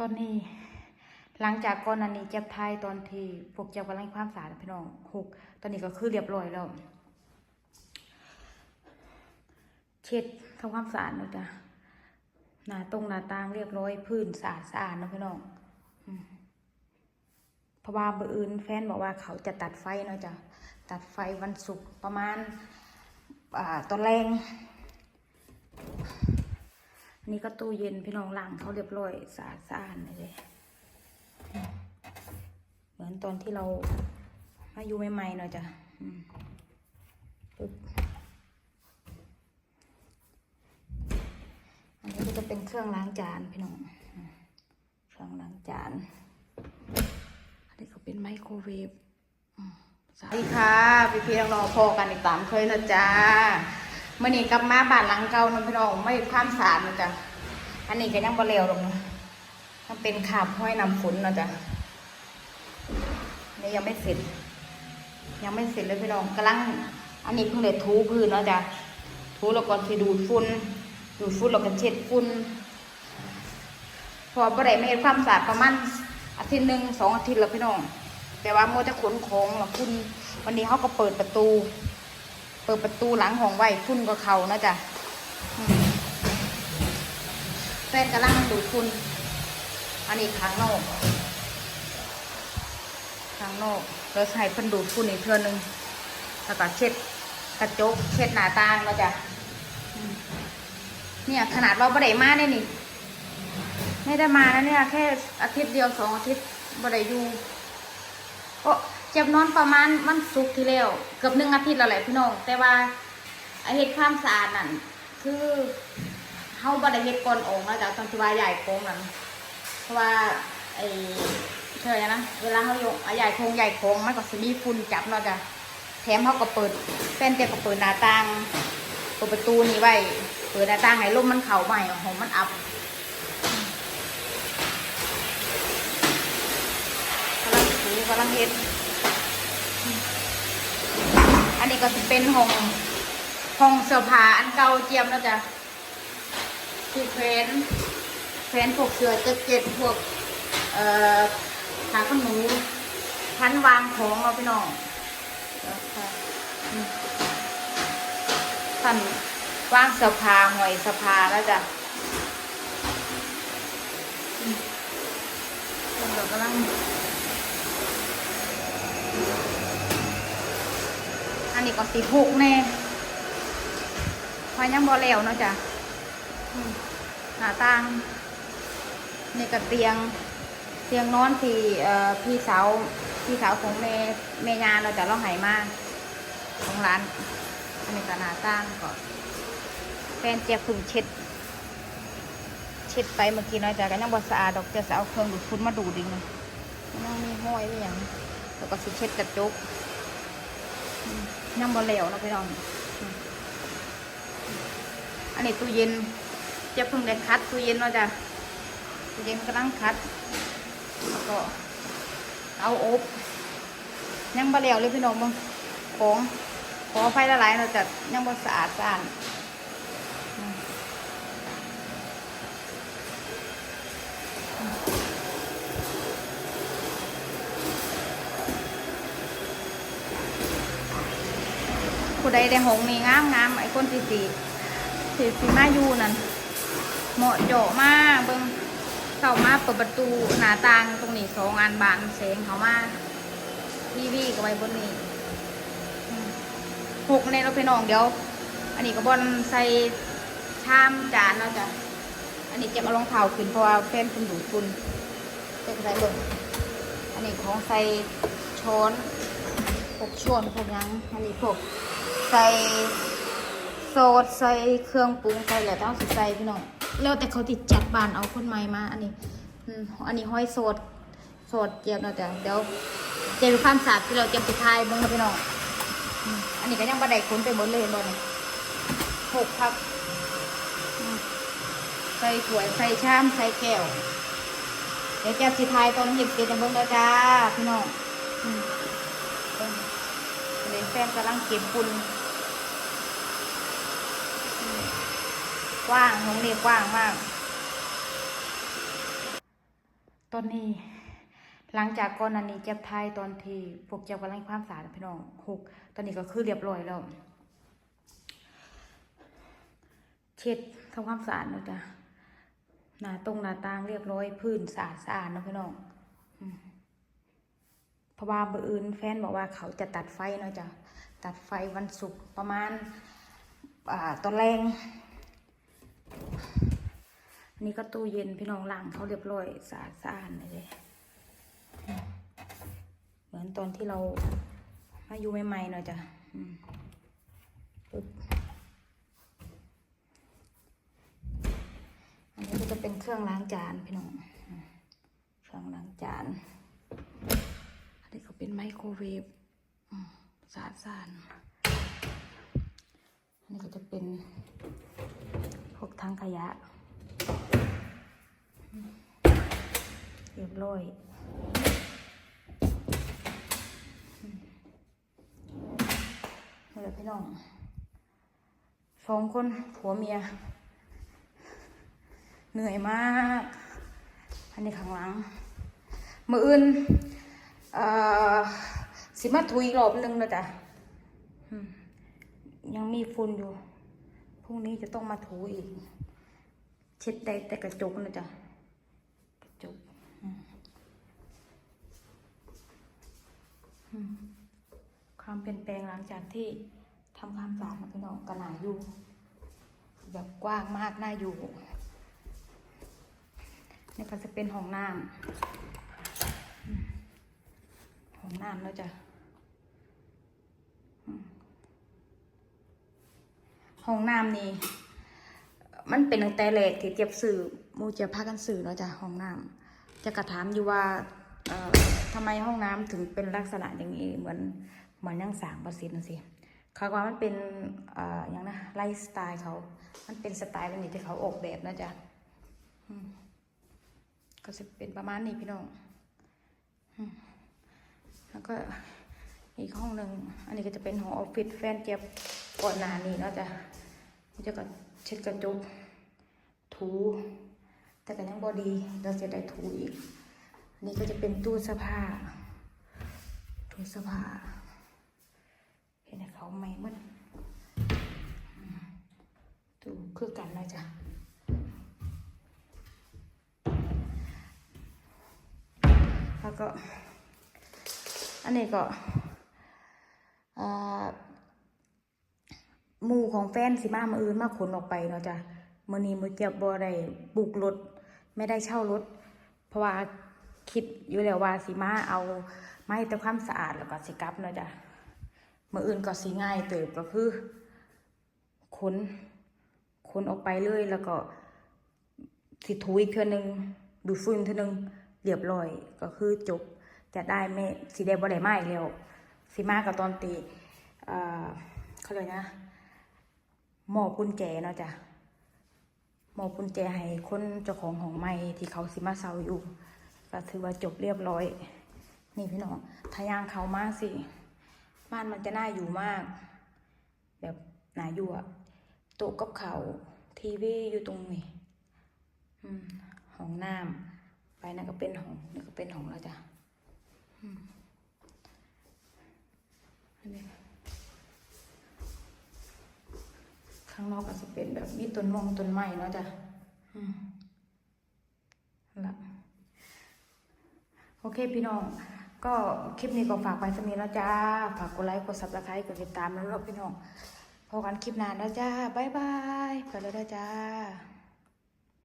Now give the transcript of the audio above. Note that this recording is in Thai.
ตอนนี้ หลังจากก่อนอันนี้เจ็บไทยตอนที่พวกเจ้ากำลังความสะอาดพี่น้องหกตอนนี้ก็คือเรียบร้อยแล้วเช็ดทำความสะอาดนะจ๊ะหน้าตรงหน้าต่างเรียบร้อยพื้นสะอาดสะอาดนะพี่น้องเพราะว่าเบอร์อื่นแฟนบอกว่าเขาจะตัดไฟเนาะจ๊ะตัดไฟวันศุกร์ประมาณอ่าตอนแรง นี่ก็ตู้เย็นพี่น้องล้างเขาเรียบร้อยสะอาดสะอาดเลยเหมือนตอนที่เรามาอยู่ใหม่ๆหน่อยจ้ะปึ๊บอันนี้ก็จะเป็นเครื่องล้างจานพี่น้องเครื่องล้างจาน อันนี้ก็เป็นไมโครเวฟสวัสดีค่ะ พี่เพี่น้อพอกันอีกตามเคยนะจ๊ะ เมื่อนี้กลับมาบ้านหลังเก่าน้องพี่น้องไม่ความสะอาดนะจ๊ะอันนี้ก็ยังบ่เร็วหรอกนะมันเป็นขาบห้อยน้ำฝนนะจ๊ะนี่ยังไม่เสร็จ ยังไม่เสร็จเลยพี่น้องกำลัง อันนี้เพิ่งได้ถูพื้นเนาะจ๊ะถูแล้วก็สิดูดฝุ่นดูดฝุ่นแล้วก็เช็ดฝุ่นพอบ่ได้ไม่เห็นความสะอาดประมาณอาทิตย์หนึ่งสองอาทิตย์แล้วพี่น้อง แต่ว่าโมจะขนของแล้วคุณวันนี้เขาก็เปิดประตู เปิดประตูหลังห้องไว้ฝุ่นก็เขานะจ๊ะแฟนกำลังดูดฝุ่นอันนี้ข้างนอกข้างนอกเราใส่พิ่นดูดฝุ่นอีกเทื่อนึงแล้วก็เช็ดกระจก เช็ดหน้าต่างนะจ๊ะเนี่ย ขนาดเราบ่ได้มาเนี่ยนี่ ไม่ได้มาแล้วเนี่ย แค่อาทิตย์เดียวสองอาทิตย์บ่ได้อยู่โอ้เจ็บนอนประมาณมันสุกร์ที่แล้วเกือบหนึ่งอาทิตย์แล้วแหละพี่น้อง แต่ว่าเฮ็ดความสะอาดนั่นคือเฮาบ่ได้เฮ็ดก่อนออกนะจ๊ะตอนที่ว่าใหญ่โค้งนั่นเพราะว่าไอ้เชื่อนะเวลาเฮาอยู่ใหญ่โค้งใหญ่โค้งมันก็สิมีฝุ่นจับเนาะจ้ะแถมเฮาก็เปิดแฟนเตียก็เปิดหน้าต่างเปิดประตูนี้ไว้เปิดหน้าต่างให้ลมมันเข้าใหม่หอมมันอับกำลังถูกำลังเฮ็ด นนี้ก็จะเป็นห้องห้องเสื้อผ้าอันเก่าเจียมแล้วจ้ะที่แฟนแฟนพวกเสือเจ็ดเจ็ดพวก เอ่อขาขนหนูชั้นวางของเราพี่น้องแล้วก็อืมท่านวางสื้อผ้าหอยสื้อผ้าแล้วจ้ะเรากำลัง อั นนี้ก็สิหกแน่พอยังบ่แล้วเนาะจ้ะหาต่างนี่ก็เตียง เตียงนอนที่พี่สาวพี่สาวของแม่แม่ยาเราจะเราใหายมาของร้านอันนี้ก็หน้าต่างก็แฟนเจี๊ยบเพึ่งเช็ด เช็ดไปเมื่อกี้เนาะจ้ะก็ยังบ่สะอาดดอกจะเอาเครื่องดูดฝุ่นมาดูดอีกนะยังมีห้อยหรือยังแล้วก็สิเช็ดกระจก ยังบ่แล้วเนาะพี่น้อง อันนี้ตู้เย็นจะเพิ่งได้คัดตู้เย็นเนาะจ้ะตู้เย็นกำลังคัด แล้วก็ เอาอบยังบ่แล้วเลยพี่น้องมึงของขอไฟละลายเนาะจ้ะยังบ่สะอาดสะอาด ผู้ใดได้หงนี่งามงามไอ้คนที่สีสีสีมาอยู่นั่นเหมาะเจาะมากเบิ่งเข้ามาเปิดประตูหน้าต่างตรงนี้สองอันบานแสงเขามาทีวีก็ไว้บนนี้หกในเราไปน้องเดี๋ยว อันนี้ก็บอลใส่ชามจานเนาะจ้ะอันนี้เก็บเอารองเท้าขึ้นเพราะว่าแฟนคุณดูดฝุ่นเก็บใส่เบิ่งอันนี้ของใส่ช้อนพวกช้อนพวกยังอันนี้พวก ใส่โซดใส่เครื่องปรุงใส่แล้วต้องใส่พี่น้องแล้วแต่เขาติดจัดบานเอาคนใหม่มา อันนี้อันนี้ห้อยโซดโซดเจียบเนาะแต่เดี๋ยวเจะมีความสะอาดที่เราเก็บไปทายเบ้างนะพี่น้องอันนี้ก็ยังบันไดค้นไปหมดเลยบอลหกครับใส่ถ้วยใส่ชามใส่แก้วเดี๋ยวจะสิทายตอนเห็ดเกล็ดเบิ่งแล้วจ้าพี่น้องอืมเบิ่งเลยแฟนกำลังเก็บปุ่น กว้างห้องนี้กว้างมาก ตอนนี้ หลังจากก่อนหนันนี้เจ็บไทยตอนที่พวกเจ้ากำลังความสะอาดพี่น้องหกตอนนี้ก็คือเรียบร้อยแล้ว เช็ดทำความสะอาดนะจ้ะหน้าตรงหน้าต่างเรียบร้อยพื้นสะอาดสะอาดนะพี่น้องเพราะว่าเบอร์อื่นแฟนบอกว่าเขาจะตัดไฟเนาะจ้ะตัดไฟวันศุกร์ประมาณอ่าตอนแรง อันนี่ก็ตู้เย็นพี่น้องล้างเขาเรียบร้อยสะอาดสะอาดเลยเหมือนตอนที่เรามาอยู่ใหม่ๆเนาะจ้ะอันนี้ก็จะเป็นเครื่องล้างจานพี่น้อง เครื่องล้างจาน อันนี้ก็เป็นไมโครเวฟสะอาดสะอาดอันนี้ก็จะเป็นพวกทางขยะ เรียบร้อยนี่แหละพี่น้องสองคนผัวเมีย เหนื่อยมาก อันนี้ข้างหลัง มืออื่นเอ่อสิมาทุยรอบนึงนะจ๊ะยังมีฝุ่นอยู่ พรุ่งนี้จะต้องมาถูอีก เช็ดได้แต่กระจกนะจ๊ะ จกความเปลี่ยนแปลงหลังจากที่ทำความสะอาดพี่น้องกระหนาอยู่ แบบกว้างมากน่าอยู่นี่ก็จะเป็นห้องน้ำห้องน้ำแล้วจะห้องน้ำนี่ มันเป็นตั้งแต่แรกที่เจ็บสื่อมูเจะพากันสื่อเนาะจ้ะห้องน้ำจะกระถามอยู่ว่าเอ่อทำไมห้องน้ำถึงเป็นลักษณะอย่างนี้เหมือนเหมือนยังสางประสิทธิ์สิเขาว่ามันเป็นเอ่ออย่างนะไลฟ์สไตล์เขา มันเป็นสไตล์แบบนี้ที่เขาออกแบบนะจ๊ะก็จะเป็นประมาณนี้พี่น้องแล้วก็อีกห้องหนึ่งอันนี้ก็จะเป็นห้องออฟฟิศแฟนเจ็บก่อนหน้านี้เนาะจะมันจะก็ เช็ดกระจกถู แต่ก็ยังบอดีเราจะได้ถูอีกอันนี้ก็จะเป็นตู้เสื้อผ้าตู้เสื้อผ้าเห็นไหมเขาไม่มันอืมตู้คือกันเลยจ้ะแล้วก็ อันนี้ก็อ่า มูของแฟนสิมามาอื่นมาขนออกไปเนาะจ้ะมื้อนี้มือเจ็บบ่ได้บุกรถไม่ได้เช่ารถ เพราะว่าคิดอยู่แล้วว่าสิมาเอาไม้แต่ความสะอาดแล้วก็สิกลับเนาะจ้ะมื้ออื่นก็สิง่ายเติบก็คือขนขนออกไปเลยแล้วก็สิถูอีกเทื่อนึงดูดฝุ่นเทื่อนึงเรียบร้อยก็คือจบจะได้ไม่สีแดงบ่ได้มาอีกแล้วสีมากับตอนตีเอ่อเขาเลยนะ มอบกุญแจเนาะจ้ะหมอบกุญแจให้คนเจ้าของของใหม่ที่เขาสิมาเซาอยู่ ก็ถือว่าจบเรียบร้อย นี่พี่น้องทายางเขามากสิ บ้านมันจะน่าอยู่มาก แบบน่าอยู่อะโต๊ะกับเขาทีวีอยู่ตรงนี้ห้องน้ำไปนั่นก็เป็นห้องนี่ก็เป็นห้องแล้วจ้ะอืมอันนี้ ข้างนอกก็จะเป็นแบบมีต้นมงต้นไม้เนาะจ้ะอืมนั่นละโอเคพี่น้อง ก็คลิปนี้ก็ฝากไปสมีแล้วจ้า ฝากกดไลค์กดซับสไครต์กดติดตามแล้วรบพี่น้องพอกันคลิปหนานแล้วจ้า บ๊ายบาย ไปแล้วเด้อจ้า